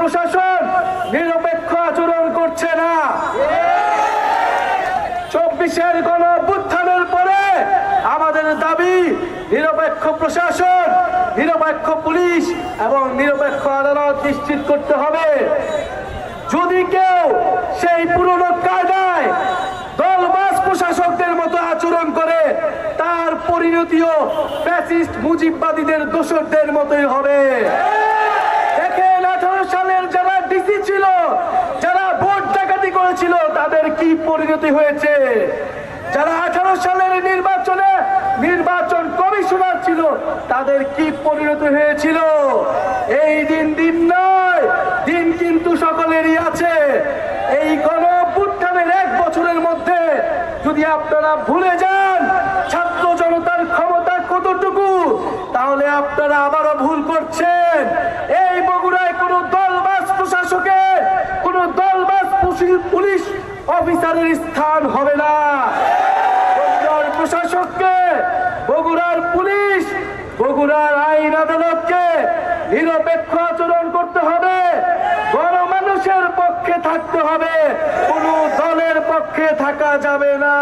প্রশাসন নিরপেক্ষ আচরণ করছে না। চব্বিশের গণ অভ্যুত্থানের পরে আমাদের দাবি নিরপেক্ষ প্রশাসন, নিরপেক্ষ পুলিশ এবং নিরপেক্ষ আদালত নিশ্চিত করতে হবে। যদি কেউ সেই পুরনো কায়দায় দলবাস প্রশাসকদের মতো আচরণ করে, তার পরিণতিও ফ্যাসিস্ট মুজিববাদীদের দোষরদের মতোই হবে দেখেন আঠারো সালের যারা ডিসি ছিল যারা ভোট ডাকাতি করেছিল তাদের কি পরিণতি হয়েছে? যারা আঠারো সালের নির্বাচনে নির্বাচন কমিশনার ছিল, তাদের কি পরিণতি হয়েছিল? এই দিন দিন নয়, দিন কিন্তু সকলেরই আছে। এই গণ এক বছরের মধ্যে যদি আপনারা ভুলে যান, ছাত্র জনতার ক্ষমতা কতটুকু, তাহলে আপনারা আবারও ভুল করছেন। এই বগুড়ায় কোনো দলবাস প্রশাসকের কোনো পুশি- পুলিশ অফিসারের স্থান হবে না। বগুড়ার প্রশাসককে, বগুড়ার পুলিশ, বগুড়ার আইন আদালতকে নিরপেক্ষ আচরণ করতে হবে। গণমানুষের পক্ষে থাকতে হবে। কোনো দলের পক্ষে থাকা যাবে না।